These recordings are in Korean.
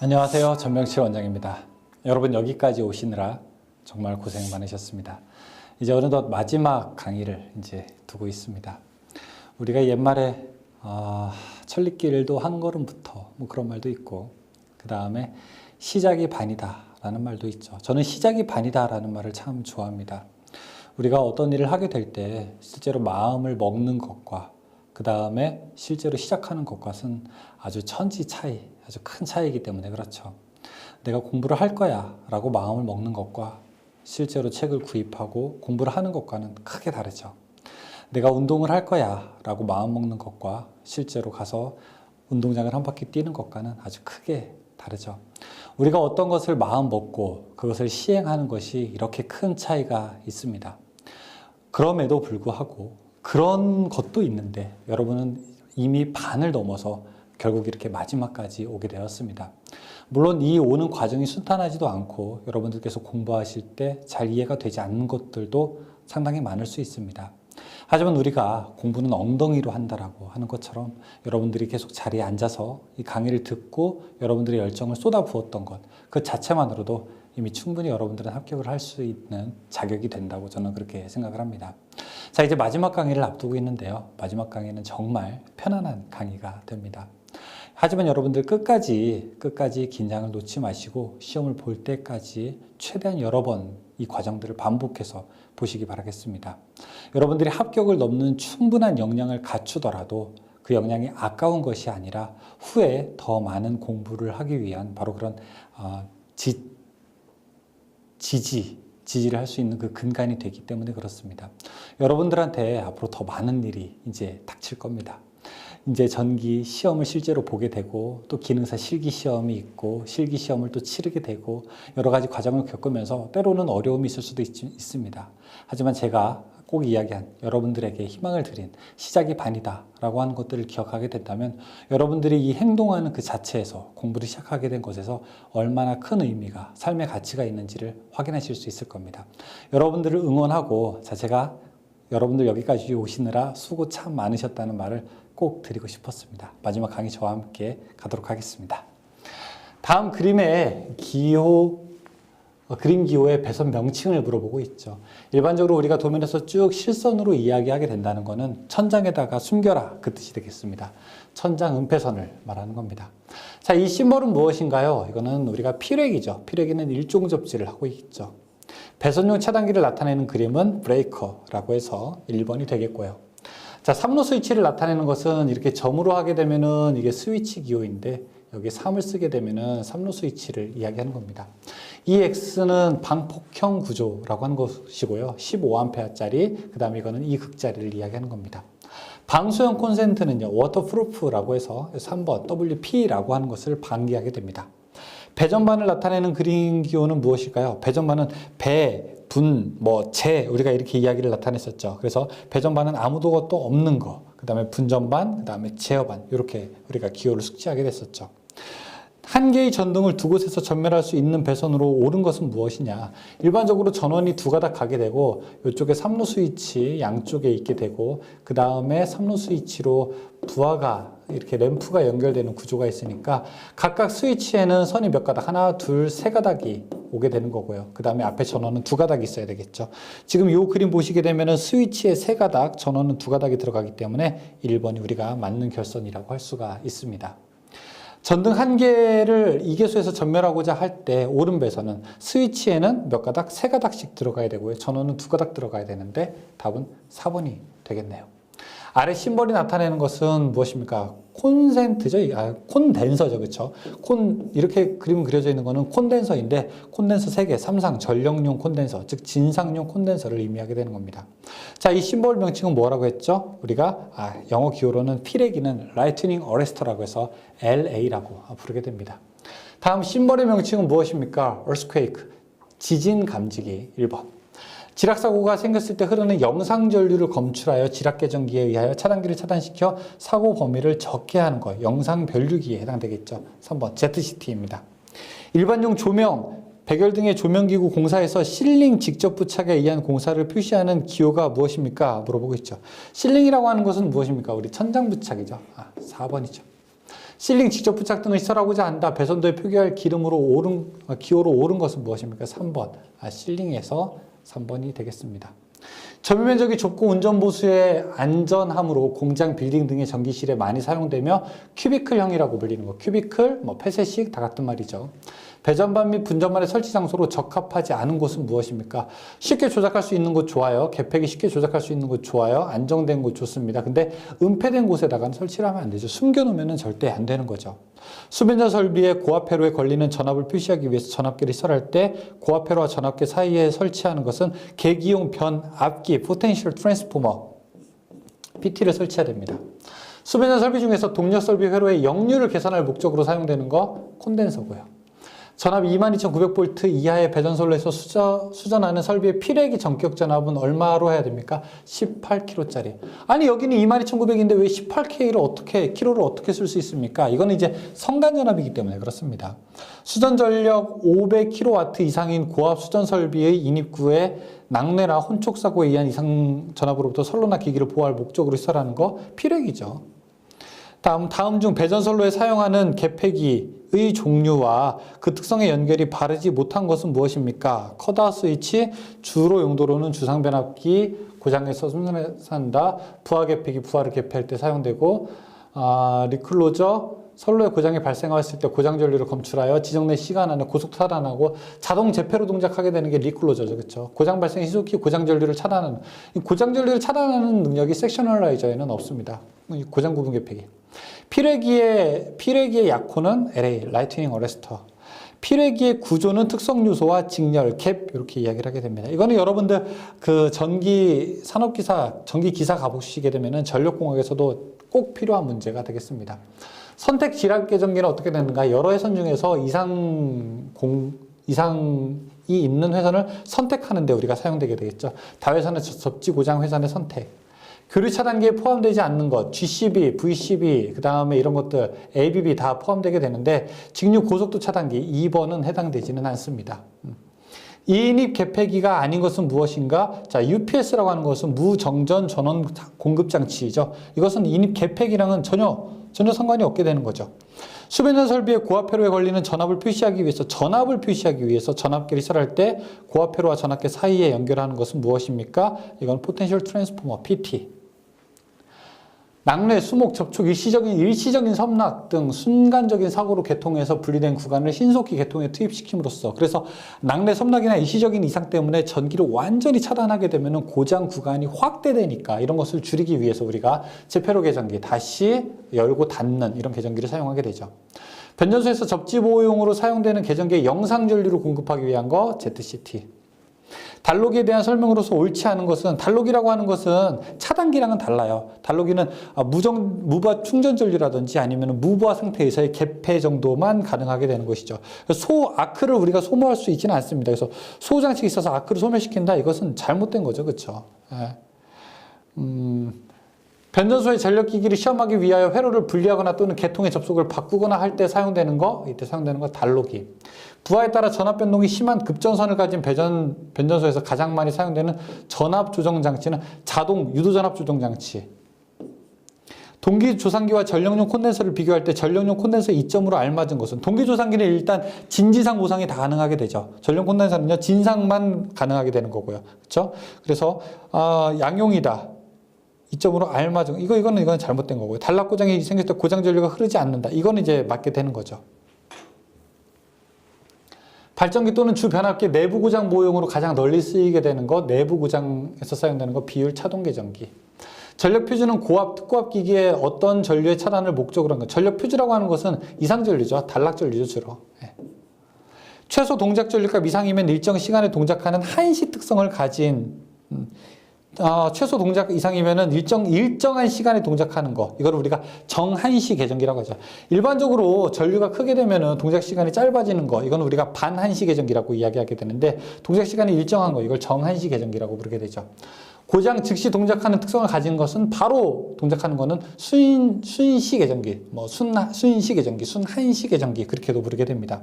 안녕하세요. 전명칠 원장입니다. 여러분 여기까지 오시느라 정말 고생 많으셨습니다. 이제 어느덧 마지막 강의를 이제 두고 있습니다. 우리가 옛말에 아, 천리길도 한 걸음부터 뭐 그런 말도 있고 그 다음에 시작이 반이다 라는 말도 있죠. 저는 시작이 반이다 라는 말을 참 좋아합니다. 우리가 어떤 일을 하게 될 때 실제로 마음을 먹는 것과 그 다음에 실제로 시작하는 것과는 아주 천지 차이, 아주 큰 차이이기 때문에 그렇죠. 내가 공부를 할 거야 라고 마음을 먹는 것과 실제로 책을 구입하고 공부를 하는 것과는 크게 다르죠. 내가 운동을 할 거야 라고 마음 먹는 것과 실제로 가서 운동장을 한 바퀴 뛰는 것과는 아주 크게 다르죠. 우리가 어떤 것을 마음 먹고 그것을 시행하는 것이 이렇게 큰 차이가 있습니다. 그럼에도 불구하고 그런 것도 있는데 여러분은 이미 반을 넘어서 결국 이렇게 마지막까지 오게 되었습니다. 물론 이 오는 과정이 순탄하지도 않고 여러분들께서 공부하실 때 잘 이해가 되지 않는 것들도 상당히 많을 수 있습니다. 하지만 우리가 공부는 엉덩이로 한다라고 하는 것처럼 여러분들이 계속 자리에 앉아서 이 강의를 듣고 여러분들의 열정을 쏟아 부었던 것, 그 자체만으로도 이미 충분히 여러분들은 합격을 할 수 있는 자격이 된다고 저는 그렇게 생각을 합니다. 자, 이제 마지막 강의를 앞두고 있는데요. 마지막 강의는 정말 편안한 강의가 됩니다. 하지만 여러분들 끝까지 끝까지 긴장을 놓지 마시고 시험을 볼 때까지 최대한 여러 번 이 과정들을 반복해서 보시기 바라겠습니다. 여러분들이 합격을 넘는 충분한 역량을 갖추더라도 그 역량이 아까운 것이 아니라 후에 더 많은 공부를 하기 위한 바로 그런 어, 지, 지지 지지를 할 수 있는 그 근간이 되기 때문에 그렇습니다. 여러분들한테 앞으로 더 많은 일이 이제 닥칠 겁니다. 이제 전기 시험을 실제로 보게 되고 또 기능사 실기 시험이 있고 실기 시험을 또 치르게 되고 여러 가지 과정을 겪으면서 때로는 어려움이 있을 수도 있, 있습니다. 하지만 제가 꼭 이야기한 여러분들에게 희망을 드린 시작이 반이다 라고 하는 것들을 기억하게 된다면 여러분들이 이 행동하는 그 자체에서 공부를 시작하게 된 것에서 얼마나 큰 의미가 삶의 가치가 있는지를 확인하실 수 있을 겁니다. 여러분들을 응원하고 자체가 여러분들 여기까지 오시느라 수고 참 많으셨다는 말을 꼭 드리고 싶었습니다. 마지막 강의 저와 함께 가도록 하겠습니다. 다음 그림의 기호 어, 그림 기호의 배선 명칭을 물어보고 있죠. 일반적으로 우리가 도면에서 쭉 실선으로 이야기하게 된다는 것은 천장에다가 숨겨라 그 뜻이 되겠습니다. 천장 은폐선을 말하는 겁니다. 자, 이 심벌은 무엇인가요? 이거는 우리가 피렉이죠. 피렉이는 일종 접지를 하고 있죠. 배선용 차단기를 나타내는 그림은 브레이커라고 해서 1번이 되겠고요. 자, 3로 스위치를 나타내는 것은 이렇게 점으로 하게 되면은 이게 스위치 기호인데 여기 3을 쓰게 되면은 3로 스위치를 이야기하는 겁니다. 이 X는 방폭형 구조라고 하는 것이고요. 15A짜리, 그 다음에 이거는 이 극자리를 이야기하는 겁니다. 방수형 콘센트는요, 워터프루프라고 해서 3번 WP라고 하는 것을 방기하게 됩니다. 배전반을 나타내는 그림 기호는 무엇일까요? 배전반은 배, 분, 뭐, 재, 우리가 이렇게 이야기를 나타냈었죠. 그래서 배전반은 아무도 또 없는 거, 그 다음에 분전반, 그 다음에 제어반, 이렇게 우리가 기호를 숙지하게 됐었죠. 한 개의 전등을 두 곳에서 전멸할 수 있는 배선으로 옳은 것은 무엇이냐? 일반적으로 전원이 두 가닥 가게 되고 이쪽에 3로 스위치 양쪽에 있게 되고 그 다음에 3로 스위치로 부하가 이렇게 램프가 연결되는 구조가 있으니까 각각 스위치에는 선이 몇 가닥 하나, 둘, 세 가닥이 오게 되는 거고요. 그 다음에 앞에 전원은 두 가닥이 있어야 되겠죠. 지금 이 그림 보시게 되면 은 스위치에 세 가닥, 전원은 두 가닥이 들어가기 때문에 1번이 우리가 맞는 결선이라고 할 수가 있습니다. 전등 한 개를 이계수에서 전멸하고자 할 때 오른 배선은 스위치에는 몇 가닥, 세 가닥씩 들어가야 되고요. 전원은 두 가닥 들어가야 되는데 답은 4번이 되겠네요. 아래 심벌이 나타내는 것은 무엇입니까? 콘센트죠. 아, 콘덴서죠. 그렇죠? 콘 이렇게 그림 그려져 있는 거는 콘덴서인데 콘덴서 3개, 삼상 전력용 콘덴서, 즉 진상용 콘덴서를 의미하게 되는 겁니다. 자, 이 심벌 명칭은 뭐라고 했죠? 우리가 아, 영어 기호로는 피레기는 라이트닝 어레스터라고 해서 LA라고 부르게 됩니다. 다음 심벌의 명칭은 무엇입니까? earthquake, 지진 감지기 1번. 지락사고가 생겼을 때 흐르는 영상 전류를 검출하여 지락 계정기에 의하여 차단기를 차단시켜 사고 범위를 적게 하는 것. 영상 변류기에 해당되겠죠. 3번 ZCT입니다. 일반용 조명, 백열 등의 조명기구 공사에서 실링 직접 부착에 의한 공사를 표시하는 기호가 무엇입니까? 물어보고 있죠. 실링이라고 하는 것은 무엇입니까? 우리 천장 부착이죠. 아, 4번이죠. 실링 직접 부착 등을 시설하고자 한다. 배선도에 표기할 기름으로 오른 아, 기호로 오른 것은 무엇입니까? 3번. 아, 실링에서 3번이 되겠습니다. 점유 면적이 좁고 운전 보수의 안전함으로 공장 빌딩 등의 전기실에 많이 사용되며 큐비클형이라고 불리는 거. 큐비클, 뭐 폐쇄식 다 같은 말이죠. 배전반 및 분전반의 설치 장소로 적합하지 않은 곳은 무엇입니까? 쉽게 조작할 수 있는 곳 좋아요. 개폐기 쉽게 조작할 수 있는 곳 좋아요. 안정된 곳 좋습니다. 근데 은폐된 곳에다가는 설치를 하면 안 되죠. 숨겨놓으면 절대 안 되는 거죠. 수변전 설비의 고압 회로에 걸리는 전압을 표시하기 위해서 전압기를 시설할 때 고압 회로와 전압기 사이에 설치하는 것은 계기용 변 압기 포텐셜 트랜스포머 PT를 설치해야 됩니다. 수변전 설비 중에서 동력 설비 회로의 역류를 계산할 목적으로 사용되는 거 콘덴서고요. 전압 22,900V 이하의 배전솔로에서 수저, 수전하는 설비의 필액이 전격 전압은 얼마로 해야 됩니까? 18kg짜리. 아니 여기는 22,900인데 왜 18K를 어떻게 kg를 어떻게 쓸 수 있습니까? 이거는 이제 성간 전압이기 때문에 그렇습니다. 수전 전력 500kW 이상인 고압 수전 설비의 인입구에 낙뢰나 혼촉 사고에 의한 이상 전압으로부터 선로나 기기를 보호할 목적으로 시설하는 거 필액이죠. 다음 다음 중 배전선로에 사용하는 개폐기 의 종류와 그 특성의 연결이 바르지 못한 것은 무엇입니까? 커다 스위치 주로 용도로는 주상 변압기 고장에서 순환한다. 부하 개폐기 부하를 개폐할 때 사용되고 아, 리클로저 선로의 고장이 발생했을 때 고장 전류를 검출하여 지정된 시간 안에 고속 차단하고 자동 재폐로 동작하게 되는 게 리클로저죠. 그렇죠? 고장 발생 시속히 고장 전류를 차단하는 이 고장 전류를 차단하는 능력이 섹셔널라이저에는 없습니다. 이 고장 구분 개폐기. 피레기의 피레기의 약호는 LA 라이트닝 어레스터. 피레기의 구조는 특성 요소와 직렬, 갭 이렇게 이야기를 하게 됩니다. 이거는 여러분들 그 전기 산업 기사, 전기 기사 가보시게 되면은 전력 공학에서도 꼭 필요한 문제가 되겠습니다. 선택 지압 계정기는 어떻게 되는가? 여러 회선 중에서 이상 공 이상이 있는 회선을 선택하는데 우리가 사용되게 되겠죠. 다회선의 접지 고장 회선의 선택. 교류 차단기에 포함되지 않는 것, GCB, VCB, 그 다음에 이런 것들, ABB 다 포함되게 되는데, 직류 고속도 차단기 2번은 해당되지는 않습니다. 음. 이인입 개폐기가 아닌 것은 무엇인가? 자, UPS라고 하는 것은 무정전 전원 공급 장치이죠. 이것은 인입 개폐기랑은 전혀 전혀 상관이 없게 되는 거죠. 수변전 설비의 고압회로에 걸리는 전압을 표시하기 위해서 전압을 표시하기 위해서 전압계를 시설할 때 고압회로와 전압계 사이에 연결하는 것은 무엇입니까? 이건 포텐셜 트랜스포머 PT. 낙뢰, 수목, 접촉, 일시적인 일시적인 섬락 등 순간적인 사고로 개통해서 분리된 구간을 신속히 개통에 투입시킴으로써 그래서 낙뢰, 섬락이나 일시적인 이상 때문에 전기를 완전히 차단하게 되면 고장 구간이 확대되니까 이런 것을 줄이기 위해서 우리가 재폐로 개전기 다시 열고 닫는 이런 개전기를 사용하게 되죠. 변전소에서 접지 보호용으로 사용되는 개전기의 영상 전류를 공급하기 위한 거 ZCT. 달로기에 대한 설명으로서 옳지 않은 것은 달로기라고 하는 것은 차단기랑은 달라요. 달로기는 아, 무정 무부하 충전 전류라든지 아니면 무부하 상태에서의 개폐 정도만 가능하게 되는 것이죠. 소 아크를 우리가 소모할 수 있지는 않습니다. 그래서 소 장치가 있어서 아크를 소멸시킨다 이것은 잘못된 거죠, 그렇죠? 예. 음. 변전소의 전력기기를 시험하기 위하여 회로를 분리하거나 또는 개통의 접속을 바꾸거나 할 때 사용되는 거, 이때 사용되는 거 달로기. 부하에 따라 전압 변동이 심한 급전선을 가진 배전, 변전소에서 가장 많이 사용되는 전압 조정 장치는 자동 유도 전압 조정 장치. 동기 조상기와 전력용 콘덴서를 비교할 때 전력용 콘덴서 이점으로 알맞은 것은 동기 조상기는 일단 진지상 보상이 다 가능하게 되죠. 전력 콘덴서는요 진상만 가능하게 되는 거고요. 그렇죠? 그래서 아, 양용이다. 이점으로 알맞은 이거 이거는 이건 잘못된 거고요. 단락 고장이 생겼을 때 고장 전류가 흐르지 않는다. 이거는 이제 맞게 되는 거죠. 발전기 또는 주 변압기 내부 고장 보호용으로 가장 널리 쓰이게 되는 거 내부 고장에서 사용되는 거 비율 차동 계전기. 전력 퓨즈는 고압 특고압 기기의 어떤 전류의 차단을 목적으로 한 거. 전력 퓨즈라고 하는 것은 이상 전류죠. 단락 전류죠, 주로. 네. 최소 동작 전류값 이상이면 일정 시간에 동작하는 한시 특성을 가진 음, 어, 최소 동작 이상이면은 일정, 일정한 시간에 동작하는 거. 이걸 우리가 정한시 계정기라고 하죠. 일반적으로 전류가 크게 되면은 동작 시간이 짧아지는 거. 이건 우리가 반한시 계정기라고 이야기하게 되는데 동작 시간이 일정한 거. 이걸 정한시 계정기라고 부르게 되죠. 고장 즉시 동작하는 특성을 가진 것은 바로 동작하는 것은 순, 순시 계정기, 뭐 순, 순시 계정기, 순한시 계정기 그렇게도 부르게 됩니다.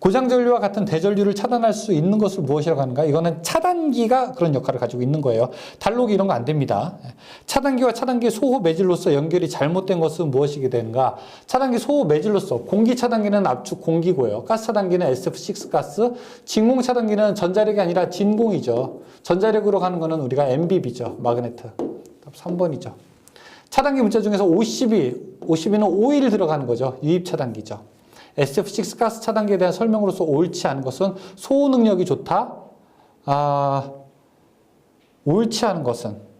고장 전류와 같은 대전류를 차단할 수 있는 것을 무엇이라고 하는가? 이거는 차단기가 그런 역할을 가지고 있는 거예요. 달록이 이런 거 안 됩니다. 차단기와 차단기 소호 매질로서 연결이 잘못된 것은 무엇이게 되는가? 차단기 소호 매질로서 공기 차단기는 압축 공기고요. 가스 차단기는 SF6 가스, 진공 차단기는 전자력이 아니라 진공이죠. 전자력으로 가는 거는 우리가 MBB죠. 마그네트. 3번이죠. 차단기 문자 중에서 50이, 50이는 오일 들어가는 거죠. 유입 차단기죠. SF6 가스 차단기에 대한 설명으로서 옳지 않은 것은 소호 능력이 좋다. 아, 옳지 않은 것은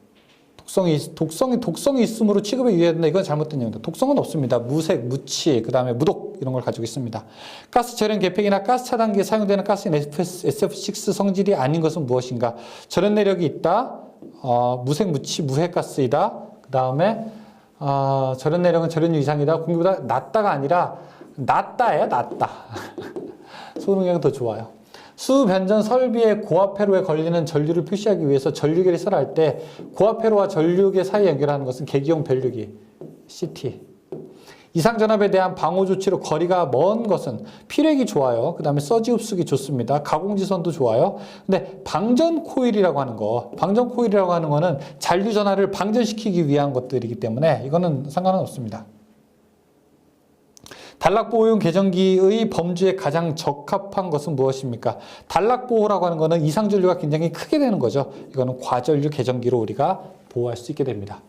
독성이 독성이 독성이 있으므로 취급에 유의한다. 이건 잘못된 얘기입니다. 독성은 없습니다. 무색, 무치, 그 다음에 무독 이런 걸 가지고 있습니다. 가스 절연 계획이나 가스 차단기에 사용되는 가스인 SF6 성질이 아닌 것은 무엇인가? 절연 내력이 있다. 어, 무색, 무치, 무핵가스이다. 그 다음에 어, 절연 내력은 절연유 이상이다. 공기보다 낮다가 아니라 낮다예요. 낮다. 소능력이 더 좋아요. 수변전 설비의 고압 회로에 걸리는 전류를 표시하기 위해서 전류계를 설할 때 고압 회로와 전류계 사이 연결하는 것은 계기용 변류기 CT. 이상 전압에 대한 방호 조치로 거리가 먼 것은 피력이 좋아요. 그 다음에 서지 흡수기 좋습니다. 가공지선도 좋아요. 근데 방전 코일이라고 하는 거, 방전 코일이라고 하는 거는 잔류 전하를 방전시키기 위한 것들이기 때문에 이거는 상관은 없습니다. 단락보호용 계정기의 범주에 가장 적합한 것은 무엇입니까? 단락보호라고 하는 것은 이상전류가 굉장히 크게 되는 거죠. 이거는 과전류 계정기로 우리가 보호할 수 있게 됩니다.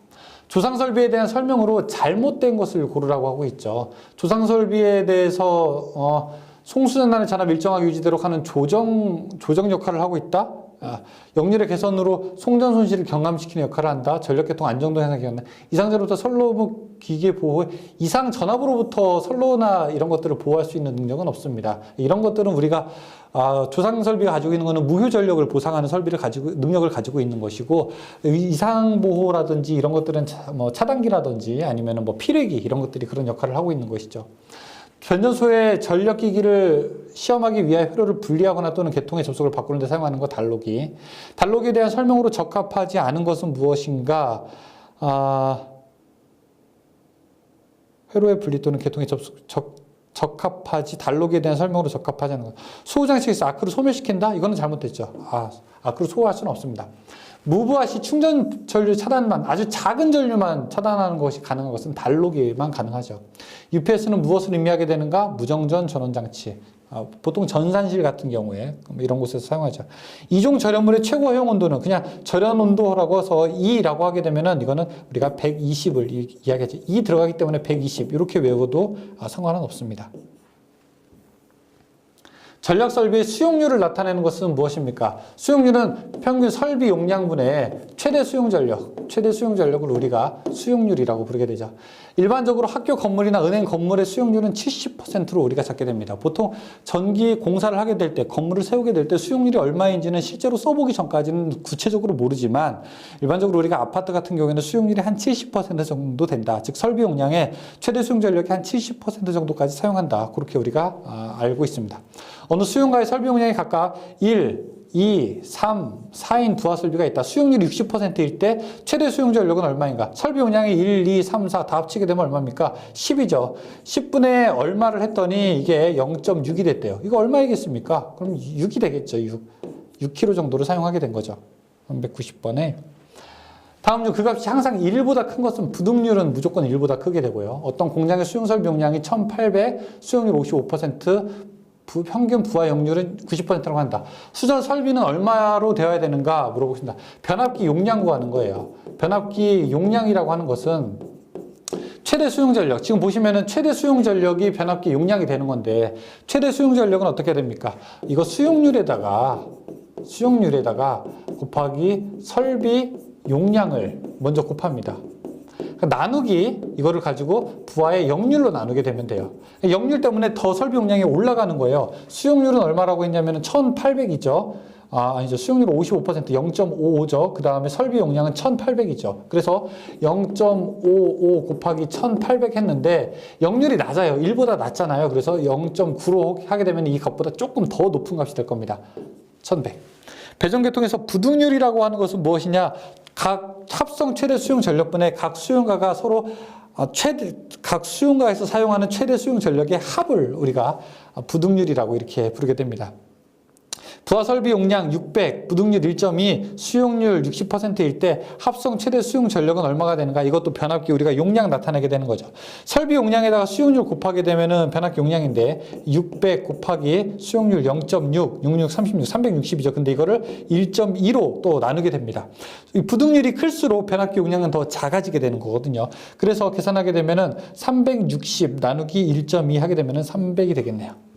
조상설비에 대한 설명으로 잘못된 것을 고르라고 하고 있죠. 조상설비에 대해서 어, 송수전단의 잔압 일정하게 유지되도록 하는 조정, 조정 역할을 하고 있다? 아, 역률의 개선으로 송전 손실을 경감시키는 역할을 한다. 전력계통 안정도 한다. 이상전로부터 선로 기계 보호, 이상 전압으로부터 선로나 이런 것들을 보호할 수 있는 능력은 없습니다. 이런 것들은 우리가 아, 조상 설비가 가지고 있는 것은 무효 전력을 보상하는 설비를 가지고 능력을 가지고 있는 것이고 이상 보호라든지 이런 것들은 차, 뭐 차단기라든지 아니면은 뭐 피뢰기 이런 것들이 그런 역할을 하고 있는 것이죠. 변전소의 전력기기를 시험하기 위해 회로를 분리하거나 또는 개통의 접속을 바꾸는 데 사용하는 것 달록이. 달록에 대한 설명으로 적합하지 않은 것은 무엇인가? 아, 회로의 분리 또는 개통의 접속, 적, 적합하지 달록에 대한 설명으로 적합하지 않은 것. 수호장치에서 아크를 소멸시킨다? 이거는 잘못됐죠. 아, 아크를 소호할 수는 없습니다. 무브아시 충전 전류 차단만 아주 작은 전류만 차단하는 것이 가능한 것은 달록에만 가능하죠. UPS는 무엇을 의미하게 되는가? 무정전 전원 장치. 아, 보통 전산실 같은 경우에 이런 곳에서 사용하죠. 이종 절연물의 최고 허용 온도는 그냥 절연 온도라고 해서 2라고 하게 되면은 이거는 우리가 120을 이야기하죠. 2 들어가기 때문에 120 이렇게 외워도 아, 상관은 없습니다. 전력 설비의 수용률을 나타내는 것은 무엇입니까? 수용률은 평균 설비 용량분의 최대 수용 전력, 최대 수용 전력을 우리가 수용률이라고 부르게 되죠. 일반적으로 학교 건물이나 은행 건물의 수용률은 70%로 우리가 잡게 됩니다. 보통 전기 공사를 하게 될 때, 건물을 세우게 될 때 수용률이 얼마인지는 실제로 써보기 전까지는 구체적으로 모르지만 일반적으로 우리가 아파트 같은 경우에는 수용률이 한 70% 정도 된다. 즉 설비 용량의 최대 수용 전력이 한 70% 정도까지 사용한다. 그렇게 우리가 아, 알고 있습니다. 어느 수용가의 설비 용량이 각각 1, 2, 3, 4인 부하 설비가 있다. 수용률이 60%일 때 최대 수용 전력은 얼마인가? 설비 용량이 1, 2, 3, 4 다 합치게 되면 얼마입니까? 10이죠. 10분의 얼마를 했더니 이게 0.6이 됐대요. 이거 얼마이겠습니까? 그럼 6이 되겠죠. 6. 6kg 정도를 사용하게 된 거죠. 390번에. 다음 중 그 값이 항상 1보다 큰 것은 부등률은 무조건 1보다 크게 되고요. 어떤 공장의 수용 설비 용량이 1800, 수용률 55%, 부, 평균 부하 역률은 90%라고 한다. 수전 설비는 얼마로 되어야 되는가 물어보겠습니다. 변압기 용량 구하는 거예요. 변압기 용량이라고 하는 것은 최대 수용 전력. 지금 보시면은 최대 수용 전력이 변압기 용량이 되는 건데 최대 수용 전력은 어떻게 됩니까? 이거 수용률에다가 수용률에다가 곱하기 설비 용량을 먼저 곱합니다. 그러니까 나누기 이거를 가지고 부하의 역률로 나누게 되면 돼요. 역률 때문에 더 설비 용량이 올라가는 거예요. 수용률은 얼마라고 했냐면 1800이죠. 아, 아니죠. 수용률 55% 0.55죠. 그 다음에 설비 용량은 1800이죠. 그래서 0.55 곱하기 1800 했는데 역률이 낮아요. 1보다 낮잖아요. 그래서 0.9로 하게 되면 이 값보다 조금 더 높은 값이 될 겁니다. 1100. 배전계통에서 부등률이라고 하는 것은 무엇이냐? 각 합성 최대 수용 전력분의 각 수용가가 서로 어, 최대 각 수용가에서 사용하는 최대 수용 전력의 합을 우리가 부등률이라고 이렇게 부르게 됩니다. 부하 설비 용량 600, 부등률 1.2, 수용률 60%일 때 합성 최대 수용 전력은 얼마가 되는가? 이것도 변압기 우리가 용량 나타내게 되는 거죠. 설비 용량에다가 수용률 곱하게 되면은 변압기 용량인데 600 곱하기 수용률 0.6, 66, 36, 360이죠. 근데 이거를 1.2로 또 나누게 됩니다. 이 부등률이 클수록 변압기 용량은 더 작아지게 되는 거거든요. 그래서 계산하게 되면은 360 나누기 1.2 하게 되면은 300이 되겠네요.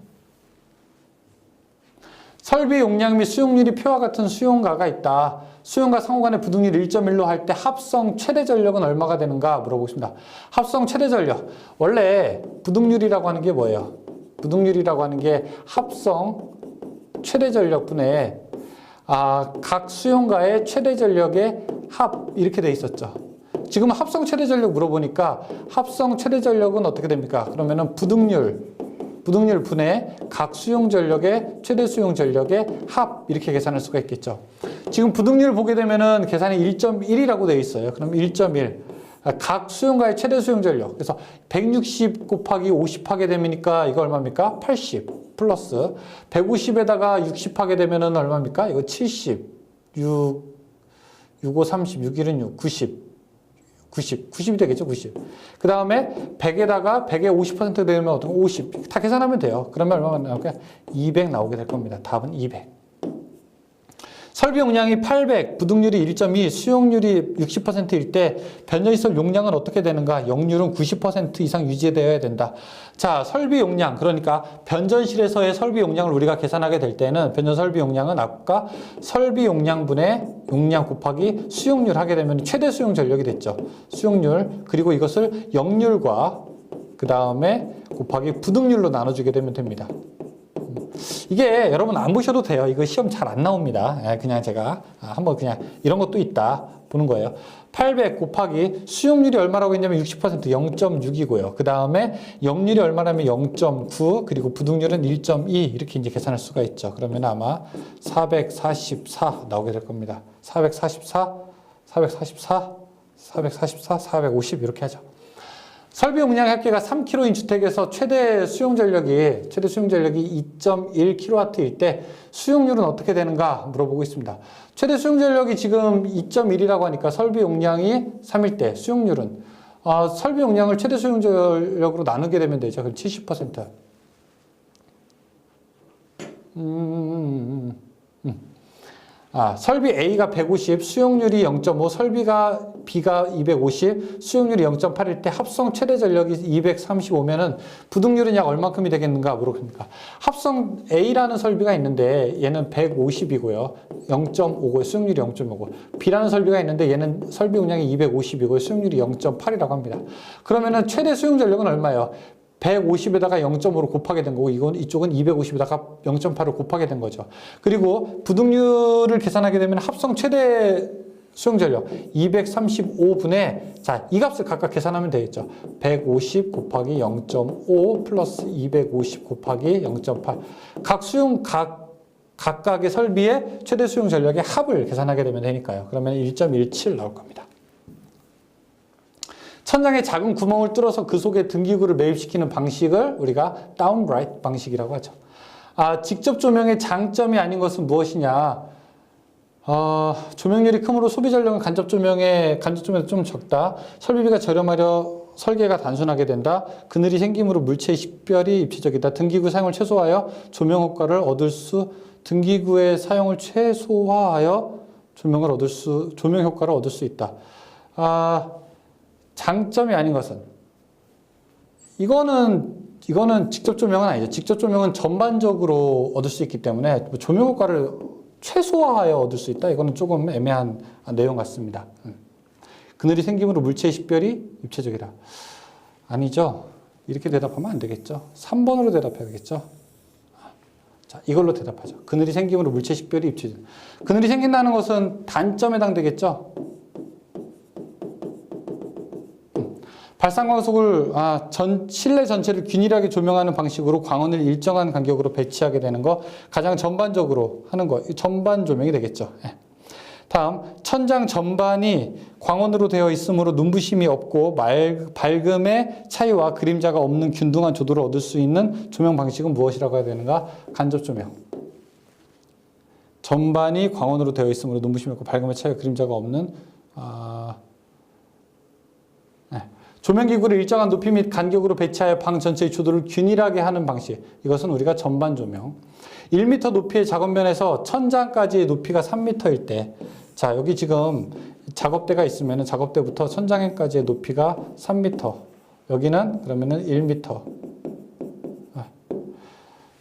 설비 용량 및 수용률이 표와 같은 수용가가 있다. 수용가 상호 간의 부등률 1.1로 할 때 합성 최대 전력은 얼마가 되는가 물어보겠습니다. 합성 최대 전력. 원래 부등률이라고 하는 게 뭐예요? 부등률이라고 하는 게 합성 최대 전력분의 아, 각 수용가의 최대 전력의 합 이렇게 돼 있었죠. 지금 합성 최대 전력 물어보니까 합성 최대 전력은 어떻게 됩니까? 그러면은 부등률 부등률 분의 각 수용 전력의 최대 수용 전력의 합 이렇게 계산할 수가 있겠죠. 지금 부등률 보게 되면은 계산이 1.1이라고 되어 있어요. 그럼 1.1. 각 수용가의 최대 수용 전력. 그래서 160 곱하기 50 하게 되니까 이거 얼마입니까? 80 플러스 150에다가 60 하게 되면은 얼마입니까? 이거 70. 6 65 30 61은 6 90 90, 90이 되겠죠, 90. 그 다음에 100에다가 100에 50% 되면 어떤 50. 다 계산하면 돼요. 그러면 얼마가 나올까요? 200 나오게 될 겁니다. 답은 200. 설비 용량이 800, 부등률이 1.2, 수용률이 60%일 때 변전시설 용량은 어떻게 되는가? 역률은 90% 이상 유지되어야 된다. 자, 설비 용량 그러니까 변전실에서의 설비 용량을 우리가 계산하게 될 때는 변전 설비 용량은 아까 설비 용량분의 용량 곱하기 수용률 하게 되면 최대 수용 전력이 됐죠. 수용률 그리고 이것을 역률과 그 다음에 곱하기 부등률로 나눠주게 되면 됩니다. 이게 여러분 안 보셔도 돼요. 이거 시험 잘 안 나옵니다. 예, 그냥 제가 아, 한번 그냥 이런 것도 있다 보는 거예요. 800 곱하기 수용률이 얼마라고 했냐면 60% 0.6이고요. 그 다음에 역률이 얼마라면 0.9 그리고 부등률은 1.2 이렇게 이제 계산할 수가 있죠. 그러면 아마 444 나오게 될 겁니다. 444, 444, 444, 450 이렇게 하죠. 설비 용량 합계가 3kW인 주택에서 최대 수용 전력이 최대 수용 전력이 2.1kW일 때 수용률은 어떻게 되는가 물어보고 있습니다. 최대 수용 전력이 지금 2.1이라고 하니까 설비 용량이 3일 때 수용률은 어, 설비 용량을 최대 수용 전력으로 나누게 되면 되죠. 그럼 70%. 음, 음, 음. 아, 설비 A가 150, 수용률이 0.5, 설비가 B가 250, 수용률이 0.8일 때 합성 최대 전력이 235면은 부등률은 약 얼마큼이 되겠는가 물어봅니까? 합성 A라는 설비가 있는데 얘는 150이고요. 0.5고 수용률이 0.5고 B라는 설비가 있는데 얘는 설비 용량이 250이고요. 수용률이 0.8이라고 합니다. 그러면은 최대 수용 전력은 얼마예요? 150에다가 0.5로 곱하게 된 거고 이건 이쪽은 250에다가 0.8을 곱하게 된 거죠. 그리고 부등률을 계산하게 되면 합성 최대 수용 전력 235분의 자, 이 값을 각각 계산하면 되겠죠. 150 곱하기 0.5 플러스 250 곱하기 0.8. 각 수용 각 각각의 설비의 최대 수용 전력의 합을 계산하게 되면 되니까요. 그러면 1.17 나올 겁니다. 천장에 작은 구멍을 뚫어서 그 속에 등기구를 매입시키는 방식을 우리가 다운라이트 방식이라고 하죠. 아, 직접 조명의 장점이 아닌 것은 무엇이냐? 어, 조명률이 크므로 소비 전력은 간접 조명에 간접 조명에서 좀 적다. 설비비가 저렴하려 설계가 단순하게 된다. 그늘이 생김으로 물체의 식별이 입체적이다. 등기구 사용을 최소화하여 조명 효과를 얻을 수 등기구의 사용을 최소화하여 조명을 얻을 수 조명 효과를 얻을 수 있다. 아, 장점이 아닌 것은 이거는 이거는 직접 조명은 아니죠. 직접 조명은 전반적으로 얻을 수 있기 때문에 뭐 조명 효과를 최소화하여 얻을 수 있다. 이거는 조금 애매한 내용 같습니다. 음. 그늘이 생김으로 물체의 식별이 입체적이다. 아니죠. 이렇게 대답하면 안 되겠죠. 3번으로 대답해야겠죠. 자, 이걸로 대답하죠. 그늘이 생김으로 물체 식별이 입체적. 그늘이 생긴다는 것은 단점에 해당되겠죠. 발산광속을 아, 전 실내 전체를 균일하게 조명하는 방식으로 광원을 일정한 간격으로 배치하게 되는 거 가장 전반적으로 하는 거 전반 조명이 되겠죠. 예. 다음 천장 전반이 광원으로 되어 있으므로 눈부심이 없고 말, 밝음의 차이와 그림자가 없는 균등한 조도를 얻을 수 있는 조명 방식은 무엇이라고 해야 되는가? 간접 조명. 전반이 광원으로 되어 있으므로 눈부심이 없고 밝음의 차이와 그림자가 없는 아, 네. 조명기구를 일정한 높이 및 간격으로 배치하여 방 전체의 조도를 균일하게 하는 방식. 이것은 우리가 전반 조명. 1m 높이의 작업면에서 천장까지의 높이가 3m일 때, 자, 여기 지금 작업대가 있으면 작업대부터 천장까지의 높이가 3m. 여기는 그러면은 1m.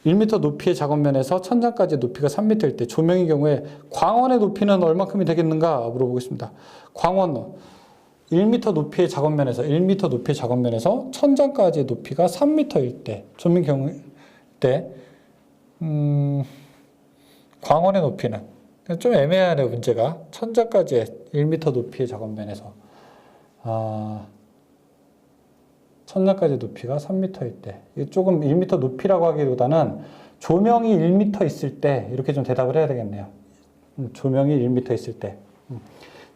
1m 높이의 작업면에서 천장까지의 높이가 3m일 때 조명의 경우에 광원의 높이는 얼마큼이 되겠는가 물어보겠습니다. 광원 1m 높이의 작업면에서 1m 높이의 작업면에서 천장까지의 높이가 3m일 때 조명 경우 때 음, 광원의 높이는 좀 애매하네요 문제가 천장까지의 1m 높이의 작업면에서 아, 천장까지 높이가 3m일 때 조금 1m 높이라고 하기보다는 조명이 1m 있을 때 이렇게 좀 대답을 해야 되겠네요. 음, 조명이 1m 있을 때 음.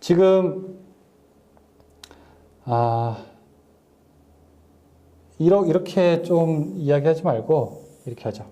지금 아 이렇게 좀 이야기하지 말고 이렇게 하죠.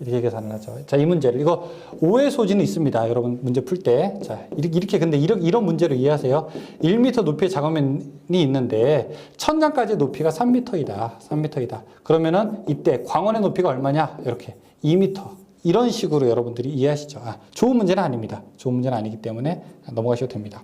이렇게 계산을 하죠. 자, 이 문제를 이거 오해 소지는 있습니다. 여러분 문제 풀 때. 자, 이렇게, 근데 이런, 이런 문제로 이해하세요. 1m 높이의 작업면이 있는데 천장까지 높이가 3m이다. 3m이다. 그러면은 이때 광원의 높이가 얼마냐? 이렇게 2m. 이런 식으로 여러분들이 이해하시죠. 아, 좋은 문제는 아닙니다. 좋은 문제는 아니기 때문에 넘어가셔도 됩니다.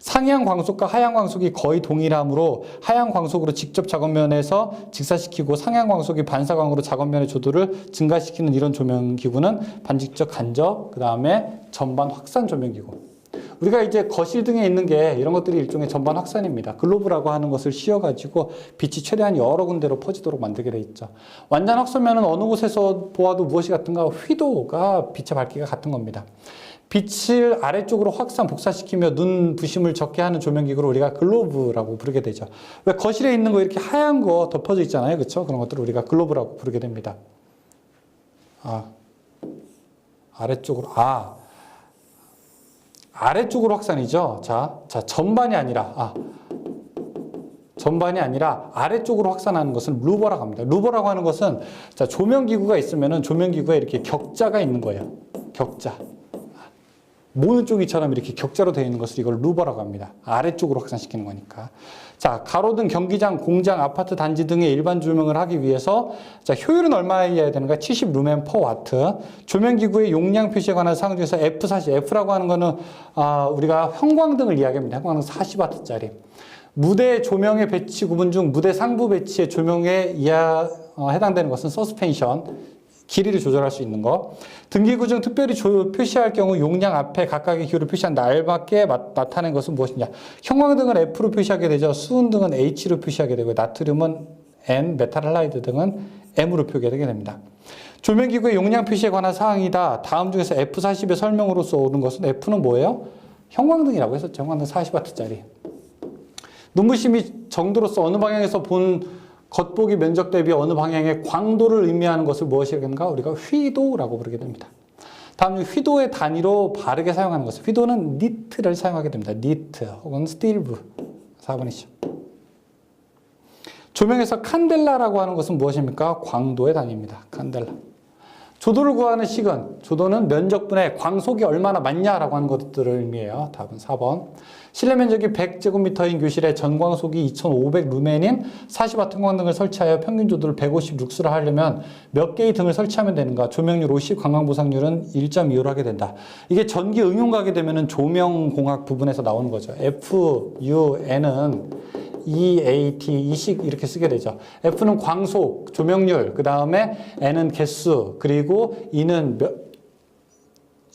상향 광속과 하향 광속이 거의 동일하므로 하향 광속으로 직접 작업면에서 직사시키고 상향 광속이 반사광으로 작업면의 조도를 증가시키는 이런 조명 기구는 반직적 간접, 그 다음에 전반 확산 조명 기구. 우리가 이제 거실 등에 있는 게 이런 것들이 일종의 전반 확산입니다. 글로브라고 하는 것을 씌워가지고 빛이 최대한 여러 군데로 퍼지도록 만들게 돼 있죠. 완전 확산면은 어느 곳에서 보아도 무엇이 같은가? 휘도가 빛의 밝기가 같은 겁니다. 빛을 아래쪽으로 확산 복사시키며 눈 부심을 적게 하는 조명기구를 우리가 글로브라고 부르게 되죠. 왜 거실에 있는 거 이렇게 하얀 거 덮어져 있잖아요. 그렇죠? 그런 것들을 우리가 글로브라고 부르게 됩니다. 아. 아래쪽으로 아. 아래쪽으로 확산이죠. 자, 자, 전반이 아니라 아. 전반이 아니라 아래쪽으로 확산하는 것은 루버라고 합니다. 루버라고 하는 것은 자, 조명기구가 있으면은 조명기구에 이렇게 격자가 있는 거예요. 격자. 모눈종이처럼 이렇게 격자로 되어 있는 것을 이걸 루버라고 합니다. 아래쪽으로 확산시키는 거니까. 자, 가로등, 경기장, 공장, 아파트 단지 등의 일반 조명을 하기 위해서 자, 효율은 얼마여야 되는가? 70 루멘 퍼 와트. 조명 기구의 용량 표시에 관한 사항 중에서 F40, F라고 하는 거는 아, 우리가 형광등을 이야기합니다. 형광등 40와트짜리. 무대 조명의 배치 구분 중 무대 상부 배치의 조명에 이하 어, 해당되는 것은 서스펜션. 길이를 조절할 수 있는 거. 등기구 중 특별히 조, 표시할 경우 용량 앞에 각각의 기호를 표시한 마, 나타낸 것은 무엇이냐. 형광등은 F로 표시하게 되죠. 수은등은 H로 표시하게 되고 나트륨은 N, 메탈할라이드 등은 M으로 표기되게 됩니다. 조명기구의 용량 표시에 관한 사항이다. 다음 중에서 F40의 설명으로서 오는 것은 F는 뭐예요? 형광등이라고 했었죠. 형광등 40W짜리. 눈부심이 정도로서 어느 방향에서 본 겉보기 면적 대비 어느 방향의 광도를 의미하는 것을 무엇이라는가? 우리가 휘도라고 부르게 됩니다. 다음 휘도의 단위로 바르게 사용하는 것은 휘도는 니트를 사용하게 됩니다. 니트 혹은 스틸브 4번이죠. 조명에서 칸델라라고 하는 것은 무엇입니까? 광도의 단위입니다. 칸델라. 조도를 구하는 식은 조도는 면적분의 광속이 얼마나 많냐라고 하는 것들을 의미해요. 답은 4번. 실내 면적이 100제곱미터인 교실에 전광속이 2500 루멘인 40W 형광등을 설치하여 평균 조도를 150 룩스를 하려면 몇 개의 등을 설치하면 되는가? 조명률 50, 관광보상률은 1.25로 하게 된다. 이게 전기 응용 가게 되면은 조명공학 부분에서 나오는 거죠. F, U, N은 EAT, 이식 이렇게 쓰게 되죠. F는 광속, 조명률, 그 다음에 N은 개수, 그리고 E는 몇,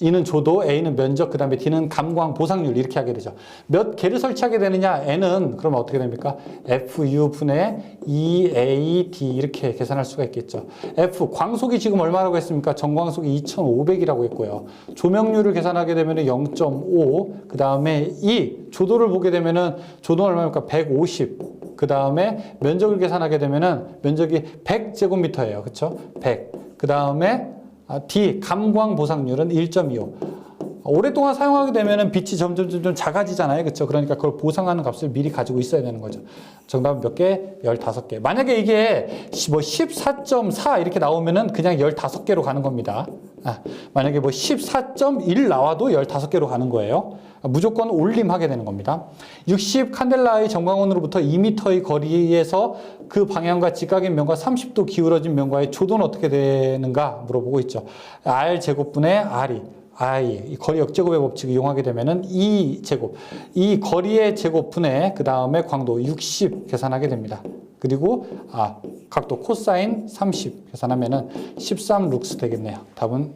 E는 조도, A는 면적, 그 다음에 D는 감광 보상률 이렇게 하게 되죠. 몇 개를 설치하게 되느냐? N은 그러면 어떻게 됩니까? FU 분의 EAD 이렇게 계산할 수가 있겠죠. F 광속이 지금 얼마라고 했습니까? 전광속이 2,500이라고 했고요. 조명률을 계산하게 되면 0.5, 그 다음에 E 조도를 보게 되면은 조도는 얼마입니까? 150. 그 다음에 면적을 계산하게 되면 은 면적이 100제곱미터예요. 그렇죠? 100. 그 다음에 아, D 감광 보상률은 1.25. 오랫동안 사용하게 되면은 빛이 점점 점점 작아지잖아요. 그렇죠? 그러니까 그걸 보상하는 값을 미리 가지고 있어야 되는 거죠. 정답은 몇 개? 15개. 만약에 이게 뭐 14.4 이렇게 나오면은 그냥 15개로 가는 겁니다. 아, 만약에 뭐 14.1 나와도 15개로 가는 거예요. 아, 무조건 올림하게 되는 겁니다. 60 칸델라의 정광원으로부터 2m의 거리에서 그 방향과 직각인 면과 30도 기울어진 면과의 조도는 어떻게 되는가 물어보고 있죠. R 제곱분의 R이 i 이 거리 역제곱의 법칙을 이용하게 되면은 2 제곱 이 거리의 제곱분의 그 다음에 광도 60 계산하게 됩니다. 그리고 아 각도 코사인 30 계산하면은 13 룩스 되겠네요. 답은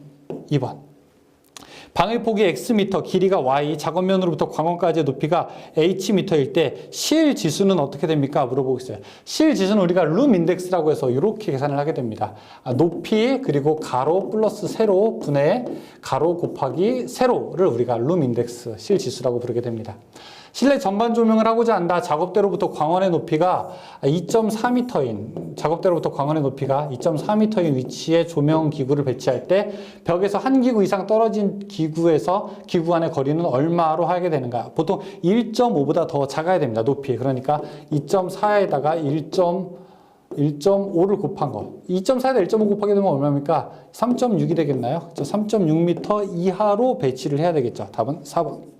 2번. 방의 폭이 x미터, 길이가 y, 작업면으로부터 광원까지의 높이가 h미터일 때 실 지수는 어떻게 됩니까? 물어보고 있어요. 실 지수는 우리가 룸 인덱스라고 해서 이렇게 계산을 하게 됩니다. 아, 높이 그리고 가로 플러스 세로 분의 가로 곱하기 세로를 우리가 룸 인덱스 실 지수라고 부르게 됩니다. 실내 전반 조명을 하고자 한다. 작업대로부터 광원의 높이가 2.4m인 작업대로부터 광원의 높이가 2.4m인 위치에 조명 기구를 배치할 때 벽에서 한 기구 이상 떨어진 기구에서 기구 간의 거리는 얼마로 하게 되는가? 보통 1.5보다 더 작아야 됩니다. 높이. 그러니까 2.4에다가 1. 1.5를 곱한 거. 2.4에다 1.5 곱하게 되면 얼마입니까? 3.6이 되겠나요? 3.6m 이하로 배치를 해야 되겠죠. 답은 4번.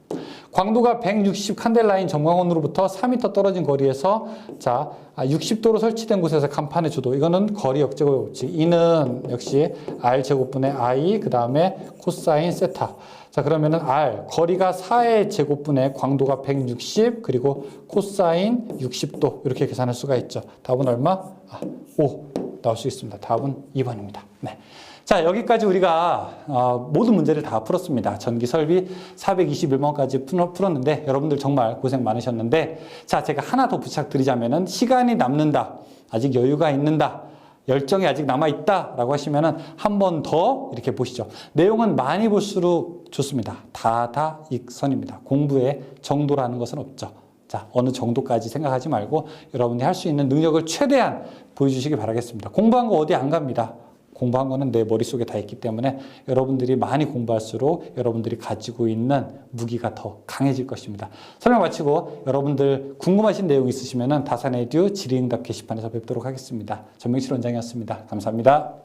광도가 160 칸델라인 정광원으로부터 4m 떨어진 거리에서 자 60도로 설치된 곳에서 간판의 주도. 이거는 거리 역제곱 법칙 이는 역시 r 제곱분의 i 그 다음에 코사인 세타. 자 그러면은 r 거리가 4의 제곱분의 광도가 160 그리고 코사인 60도. 이렇게 계산할 수가 있죠. 답은 얼마? 아, 5 나올 수 있습니다. 답은 2번입니다. 네. 자, 여기까지 우리가 어, 모든 문제를 다 풀었습니다. 전기 설비 421번까지 풀었는데 여러분들 정말 고생 많으셨는데 자, 제가 하나 더 부탁드리자면은 시간이 남는다. 아직 여유가 있는다. 열정이 아직 남아있다. 라고 하시면은 한번 더 이렇게 보시죠. 내용은 많이 볼수록 좋습니다. 다다 익선입니다. 공부의 정도라는 것은 없죠. 자, 어느 정도까지 생각하지 말고 여러분이 할 수 있는 능력을 최대한 보여주시기 바라겠습니다. 공부한 거 어디 안 갑니다. 공부한 거는 내 머릿속에 다 있기 때문에 여러분들이 많이 공부할수록 여러분들이 가지고 있는 무기가 더 강해질 것입니다. 설명 마치고 여러분들 궁금하신 내용 있으시면 다산 에듀 질의응답 게시판에서 뵙도록 하겠습니다. 전명실 원장이었습니다. 감사합니다.